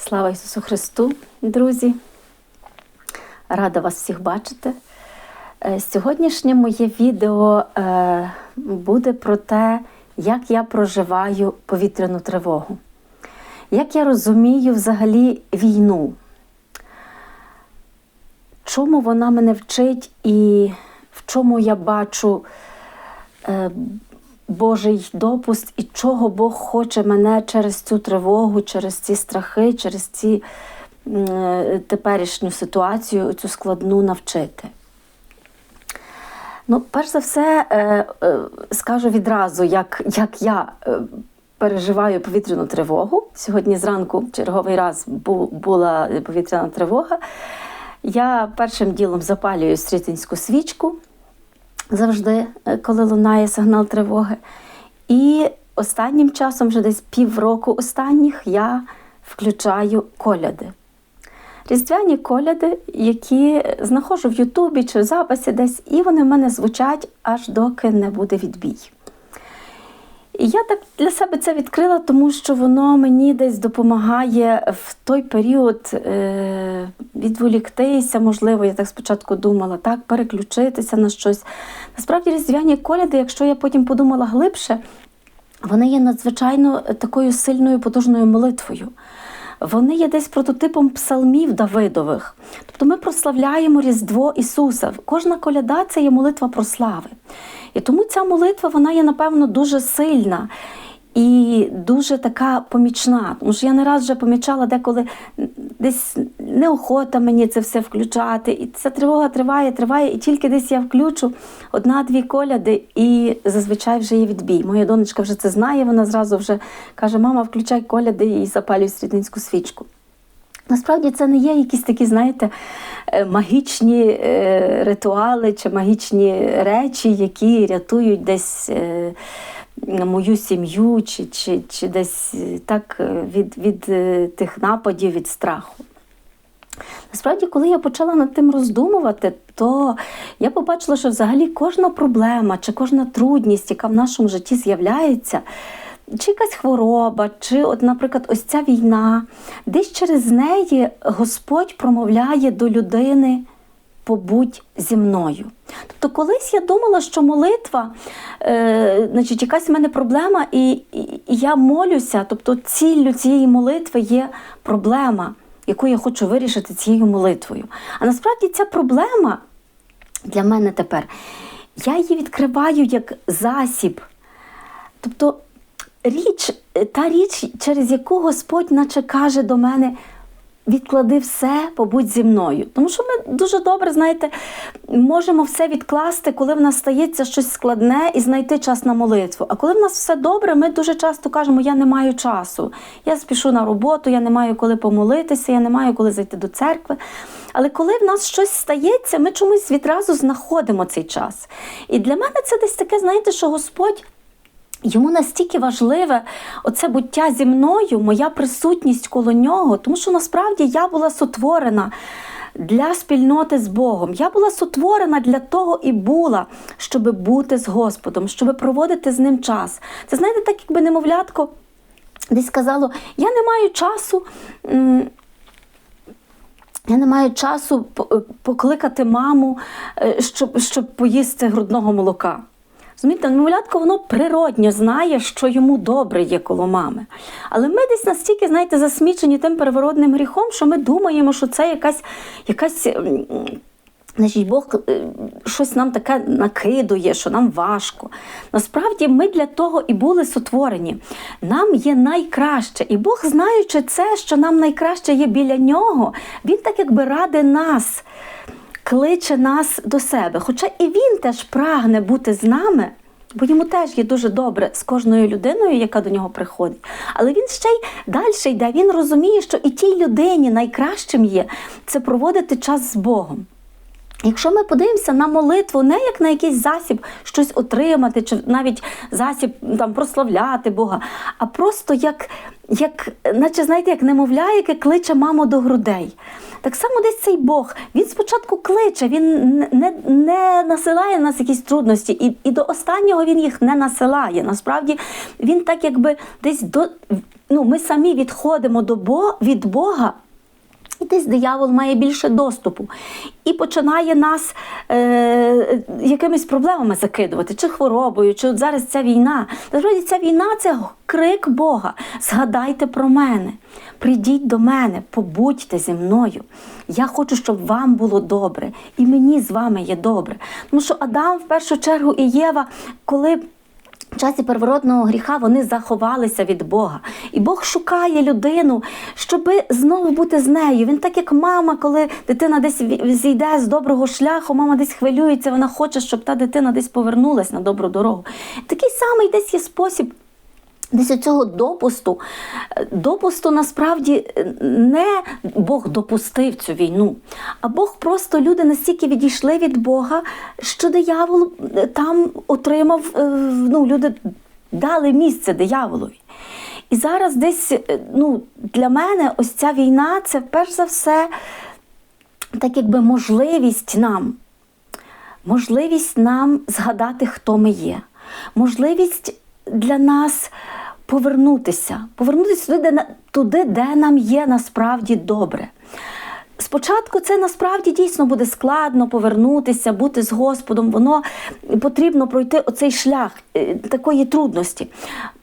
Слава Ісусу Христу, друзі! Рада вас всіх бачити. Е, Сьогоднішнє моє відео е, буде про те, як я проживаю повітряну тривогу, як я розумію взагалі війну, чому вона мене вчить і в чому я бачу е, Божий допуск і чого Бог хоче мене через цю тривогу, через ці страхи, через ці е, теперішню ситуацію, цю складну навчити. Ну, перш за все, е, е, скажу відразу, як, як я переживаю повітряну тривогу. Сьогодні зранку черговий раз бу, була повітряна тривога. Я першим ділом запалюю стрітинську свічку завжди, е, коли лунає сигнал тривоги. І останнім часом, вже десь півроку останніх, я включаю коляди. Різдвяні коляди, які знаходжу в Ютубі чи в записі десь, і вони в мене звучать аж доки не буде відбій. І я так для себе це відкрила, тому що воно мені десь допомагає в той період е, відволіктися, можливо, я так спочатку думала, так, переключитися на щось. Насправді, різдвяні коляди, якщо я потім подумала глибше, вони є надзвичайно такою сильною потужною молитвою. Вони є десь прототипом псалмів Давидових. Тобто ми прославляємо Різдво Ісуса. Кожна коляда це є молитва про слави. І тому ця молитва вона є, напевно, дуже сильна і дуже така помічна. Тому що я не раз вже помічала деколи десь неохота мені це все включати. І ця тривога триває, триває, і тільки десь я включу одна-дві коляди, і зазвичай вже є відбій. Моя донечка вже це знає, вона зразу вже каже: Мама, включай коляди і запалюй срідницьку свічку. Насправді це не є якісь такі, знаєте, е, магічні е, ритуали чи магічні речі, які рятують десь е, мою сім'ю, чи, чи, чи десь так від, від тих нападів, від страху. Насправді, коли я почала над тим роздумувати, то я побачила, що взагалі кожна проблема чи кожна трудність, яка в нашому житті з'являється, чи якась хвороба, чи, от, наприклад, ось ця війна, десь через неї Господь промовляє до людини. Побудь зі мною. Тобто, колись я думала, що молитва, е, значить, якась в мене проблема, і, і, і я молюся. Тобто, ціллю цієї молитви є проблема, яку я хочу вирішити цією молитвою. А насправді ця проблема для мене тепер, я її відкриваю як засіб. Тобто, річ, та річ, через яку Господь наче каже до мене, відклади все, побудь зі мною. Тому що ми дуже добре, знаєте, можемо все відкласти, коли в нас стається щось складне і знайти час на молитву. А коли в нас все добре, ми дуже часто кажемо, я не маю часу. Я спішу на роботу, я не маю коли помолитися, я не маю коли зайти до церкви. Але коли в нас щось стається, ми чомусь відразу знаходимо цей час. І для мене це десь таке, знаєте, що Господь. Йому настільки важливе оце буття зі мною, моя присутність коло нього, тому що насправді я була сотворена для спільноти з Богом. Я була сотворена для того і була, щоб бути з Господом, щоб проводити з ним час. Це знаєте, так якби немовлятко десь сказало: я не маю часу. я не маю часу покликати маму, е, щоб, щоб поїсти грудного молока. Розумієте, немовлятко воно природньо знає, що йому добре є коло мами. Але ми десь настільки, знаєте, засмічені тим переворотним гріхом, що ми думаємо, що це якась, якась Значить, Бог е, щось нам таке накидує, що нам важко. Насправді ми для того і були сотворені. Нам є найкраще. І Бог, знаючи це, що нам найкраще є біля нього, Він так якби ради нас, кличе нас до себе. Хоча і він теж прагне бути з нами. Бо йому теж є дуже добре з кожною людиною, яка до нього приходить. Але він ще й далі йде. Він розуміє, що і тій людині найкращим є це проводити час з Богом. Якщо ми подивимося на молитву не як на якийсь засіб щось отримати, чи навіть засіб там прославляти Бога, а просто як, як наче знаєте, як немовля, яке кличе маму до грудей. Так само десь цей Бог, він спочатку кличе, він не, не, не насилає на нас якісь трудності, і, і до останнього він їх не насилає. Насправді він так якби десь до ну, ми самі відходимо до Бога, від Бога. І десь диявол має більше доступу і починає нас е, якимись проблемами закидувати, чи хворобою, чи от зараз ця війна. Насправді ця війна це крик Бога. Згадайте про мене, прийдіть до мене, побудьте зі мною. Я хочу, щоб вам було добре, і мені з вами є добре. Тому що Адам в першу чергу і Єва, коли часі первородного гріха вони заховалися від Бога. І Бог шукає людину, щоб знову бути з нею. Він так як мама, коли дитина десь зійде з доброго шляху, мама десь хвилюється, вона хоче, щоб та дитина десь повернулась на добру дорогу. Такий самий десь є спосіб. Десь цього допусту, допусту насправді е, не Бог допустив цю війну, а Бог просто люди настільки відійшли від Бога, що диявол е, там отримав, е, ну, люди дали місце дияволові. І зараз десь ну, для мене ось ця війна це перш за все так якби можливість нам можливість нам згадати, хто ми є, можливість для нас повернутися, повернутися туди, де, туди, де нам є насправді добре. Спочатку це насправді дійсно буде складно повернутися, бути з Господом. Воно потрібно пройти оцей шлях е, такої трудності.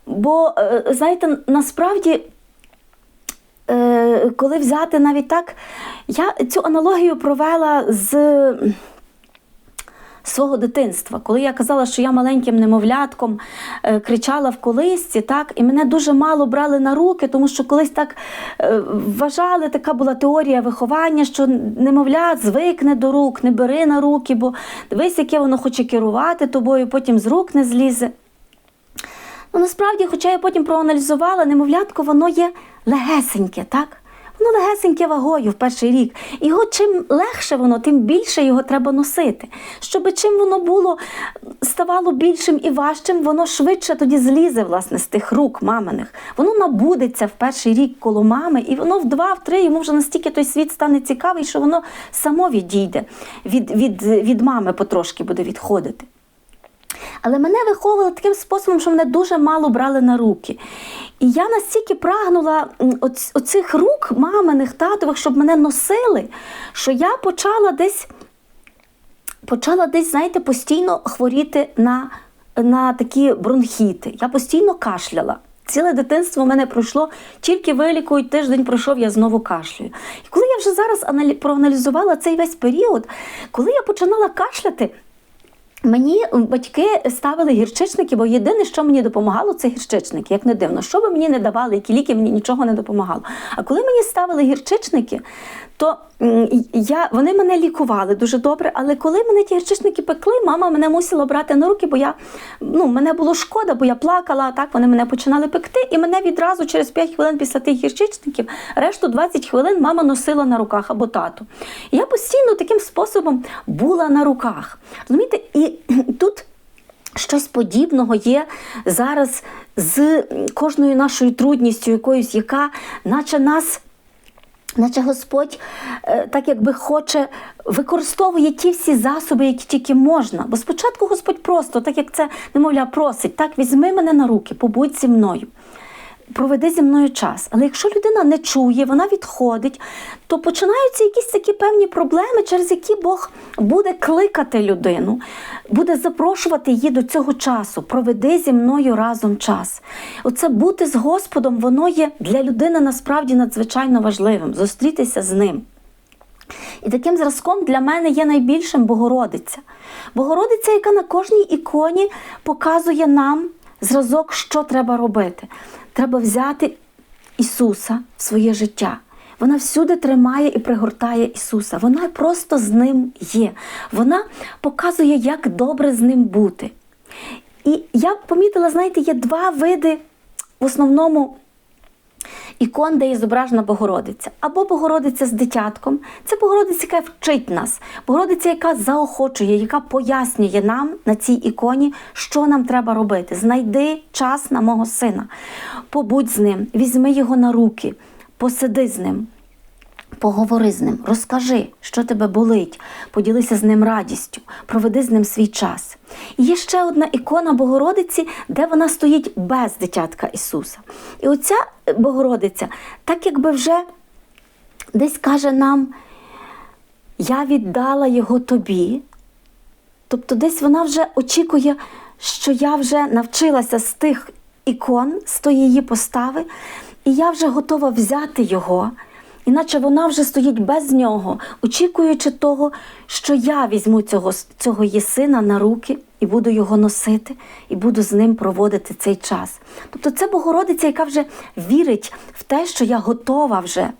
Бо, е, знаєте, насправді е, коли взяти навіть так, я цю аналогію провела з свого дитинства, коли я казала, що я маленьким немовлятком е, кричала в колисці, так, і мене дуже мало брали на руки, тому що колись так е, вважали, така була теорія виховання, що немовля звикне до рук, не бери на руки, бо дивись, яке воно хоче керувати тобою, потім з рук не злізе. Ну, насправді, хоча я потім проаналізувала, немовлятко, воно є легесеньке, так? Воно легесеньке вагою в перший рік. Його чим легше воно, тим більше його треба носити. Щоб чим воно було, ставало більшим і важчим, воно швидше тоді злізе власне, з тих рук маминих. Воно набудеться в перший рік коло мами, і воно в два, в три, йому вже настільки той світ стане цікавий, що воно само відійде від, від, від мами потрошки буде відходити. Але мене виховували таким способом, що мене дуже мало брали на руки. І я настільки прагнула оцих рук маминих, татових, щоб мене носили, що я почала десь, почала десь, знаєте, постійно хворіти на, на такі бронхіти. Я постійно кашляла. Ціле дитинство в мене пройшло, тільки вилікують, тиждень пройшов, я знову кашлюю. І коли я вже зараз аналі- проаналізувала цей весь період, коли я починала кашляти, Мені батьки ставили гірчичники, бо єдине, що мені допомагало, це гірчичники, як не дивно. Що би мені не давали, які ліки мені нічого не допомагало. А коли мені ставили гірчичники, то я, вони мене лікували дуже добре. Але коли мене ті гірчичники пекли, мама мене мусила брати на руки, бо я ну, мене було шкода, бо я плакала, так вони мене починали пекти, і мене відразу через 5 хвилин після тих гірчичників, решту 20 хвилин мама носила на руках або тату. І я постійно таким способом була на руках. Розумієте, і тут. Щось подібного є зараз з кожною нашою трудністю, якоюсь, яка, наче нас, наче Господь е, так якби хоче, використовує ті всі засоби, які тільки можна. Бо спочатку Господь просто, так як це немовля, просить, так візьми мене на руки, побудь зі мною. Проведи зі мною час. Але якщо людина не чує, вона відходить, то починаються якісь такі певні проблеми, через які Бог буде кликати людину, буде запрошувати її до цього часу. Проведи зі мною разом час. Оце бути з Господом, воно є для людини насправді надзвичайно важливим зустрітися з ним. І таким зразком для мене є найбільшим Богородиця. Богородиця, яка на кожній іконі показує нам зразок, що треба робити. Треба взяти Ісуса в своє життя. Вона всюди тримає і пригортає Ісуса. Вона просто з ним є. Вона показує, як добре з ним бути. І я помітила, знаєте, є два види в основному ікон, де є зображена Богородиця. Або Богородиця з дитятком. Це Богородиця, яка вчить нас, Богородиця, яка заохочує, яка пояснює нам на цій іконі, що нам треба робити. Знайди час на мого сина, побудь з ним, візьми його на руки, посиди з ним. Поговори з ним, розкажи, що тебе болить, поділися з ним радістю, проведи з ним свій час. І є ще одна ікона Богородиці, де вона стоїть без дитятка Ісуса. І оця Богородиця, так якби вже десь каже нам: Я віддала його тобі. Тобто, десь вона вже очікує, що я вже навчилася з тих ікон, з тої її постави, і я вже готова взяти його. Іначе вона вже стоїть без нього, очікуючи того, що я візьму цього, цього її сина на руки і буду його носити, і буду з ним проводити цей час. Тобто це Богородиця, яка вже вірить в те, що я готова вже.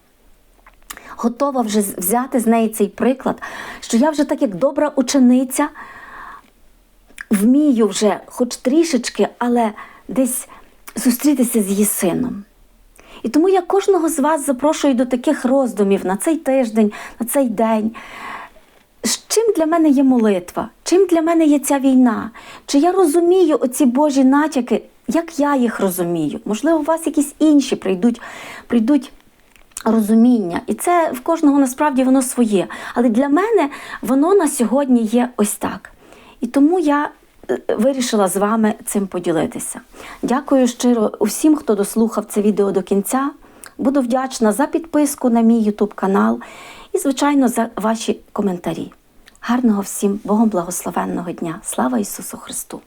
Готова вже взяти з неї цей приклад, що я вже так як добра учениця вмію вже, хоч трішечки, але десь зустрітися з її сином. І тому я кожного з вас запрошую до таких роздумів на цей тиждень, на цей день. Чим для мене є молитва? Чим для мене є ця війна? Чи я розумію оці Божі натяки, як я їх розумію? Можливо, у вас якісь інші прийдуть, прийдуть розуміння. І це в кожного насправді воно своє. Але для мене воно на сьогодні є ось так. І тому я вирішила з вами цим поділитися. Дякую щиро усім, хто дослухав це відео до кінця. Буду вдячна за підписку на мій YouTube канал і, звичайно, за ваші коментарі. Гарного всім Богом благословенного дня! Слава Ісусу Христу!